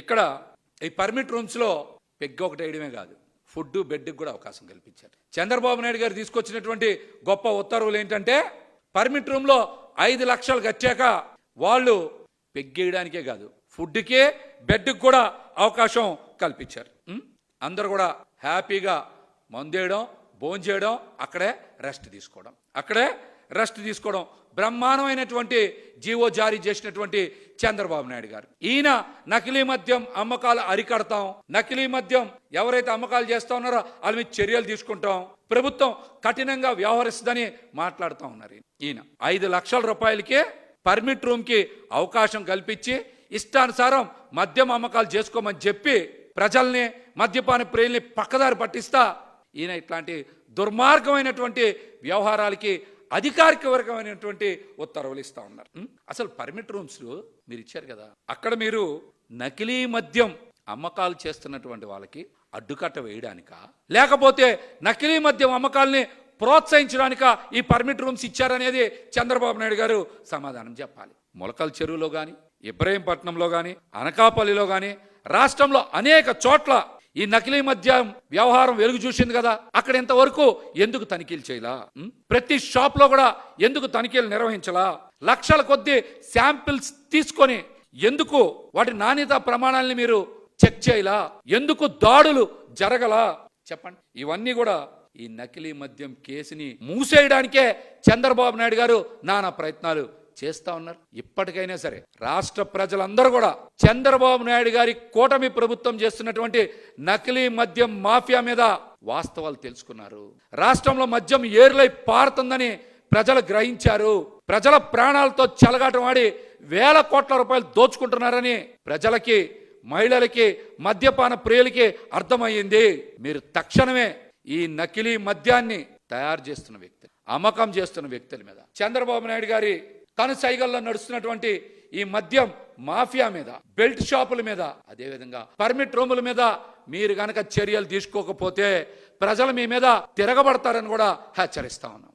ఇక్కడ ఈ permit రూమ్స్లో peg ఒకటి వేయడమే కాదు ఫుడ్ బెడ్కి కూడా అవకాశం కల్పించారు. చంద్రబాబు నాయుడు గారు తీసుకొచ్చినటువంటి గొప్ప ఉత్తర్వులు ఏంటంటే పర్మిట్ రూమ్లో ఐదు లక్షలు కట్టాక వాళ్ళు పెగ్గేయడానికే కాదు ఫుడ్కే బెడ్కి కూడా అవకాశం కల్పించారు. అందరు అందరూ కూడా హ్యాపీగా మందేయడం భోంచేయడం అక్కడే రెస్ట్ తీసుకోవడం. అక్కడే రెస్ట్ తీసుకోవడం. బ్రహ్మాండమైనటువంటి జీవో జారీ చేసినటువంటి చంద్రబాబు నాయుడు గారు. ఈయన నకిలీ మద్యం అమ్మకాలు అరికడతాం. నకిలీ మద్యం ఎవరైతే అమ్మకాలు చేస్తా ఉన్నారో వాళ్ళ మీద చర్యలు తీసుకుంటాం. ప్రభుత్వం కఠినంగా వ్యవహరిస్తుందని మాట్లాడుతూ ఉన్నారు ఈయన ఐదు లక్షల రూపాయలకే పర్మిట్ రూమ్కి అవకాశం కల్పించి ఇష్టానుసారం మద్యం అమ్మకాలు చేసుకోమని చెప్పి ప్రజల్ని మద్యపాన ప్రియుల్ని పక్కదారి పట్టిస్తా ఈయన ఇట్లాంటి దుర్మార్గమైనటువంటి వ్యవహారాలకి అధికారిక వర్గమైనటువంటి ఉత్తర్వులు ఇస్తూ ఉన్నారు. అసలు పర్మిట్ రూమ్స్ మీరు ఇచ్చారు కదా అక్కడ మీరు నకిలీ మద్యం అమ్మకాలు చేస్తున్నటువంటి వాళ్ళకి అడ్డుకట్ట వేయడానిక? లేకపోతే నకిలీ మద్యం అమ్మకాల్ని ప్రోత్సహించడానిక ఈ పర్మిట్ రూమ్స్ ఇచ్చారనేది చంద్రబాబు నాయుడు గారు సమాధానం చెప్పాలి. మొలకల చెరువులో కానీ ఇబ్రహీంపట్నంలో కానీ అనకాపల్లిలో కానీ రాష్ట్రంలో అనేక చోట్ల ఈ నకిలీ మద్యం వ్యవహారం వెలుగు చూసింది కదా. అక్కడ ఇంతవరకు ఎందుకు తనిఖీలు చేయాలా? ప్రతి షాప్లో కూడా ఎందుకు తనిఖీలు నిర్వహించలా? లక్షల కొద్ది శాంపిల్స్ తీసుకొని ఎందుకు వాటి నాణ్యత ప్రమాణాలని మీరు చెక్ చేయలా? ఎందుకు దాడులు జరగలా? చెప్పండి. ఇవన్నీ కూడా ఈ నకిలీ మద్యం కేసుని మూసేయడానికే చంద్రబాబు నాయుడు గారు నానా ప్రయత్నాలు చేస్తా ఉన్నారు. ఇప్పటికైనా సరే రాష్ట్ర ప్రజలందరూ కూడా చంద్రబాబు నాయుడు గారి కూటమి ప్రభుత్వం చేస్తున్నటువంటి నకిలీ మద్యం మాఫియా మీద వాస్తవాలు తెలుసుకున్నారు. రాష్ట్రంలో మద్యం ఏరులై పారుతుందని ప్రజలు గ్రహించారు. ప్రజల ప్రాణాలతో చెలగాటం ఆడి వేల కోట్ల రూపాయలు దోచుకుంటున్నారని ప్రజలకి మహిళలకి మద్యపాన ప్రియులకి అర్థమయ్యింది. మీరు తక్షణమే ఈ నకిలీ మద్యాన్ని తయారు చేస్తున్న వ్యక్తులు అమ్మకం చేస్తున్న వ్యక్తుల మీద. చంద్రబాబు నాయుడు గారి తన సైగల్లో నడుస్తున్నటువంటి ఈ మద్యం మాఫియా మీద బెల్ట్ షాపుల మీద అదేవిధంగా పర్మిట్ రూముల మీద మీరు గనక చర్యలు తీసుకోకపోతే ప్రజలు మీ మీద తిరగబడతారని కూడా హెచ్చరిస్తా ఉన్నాం.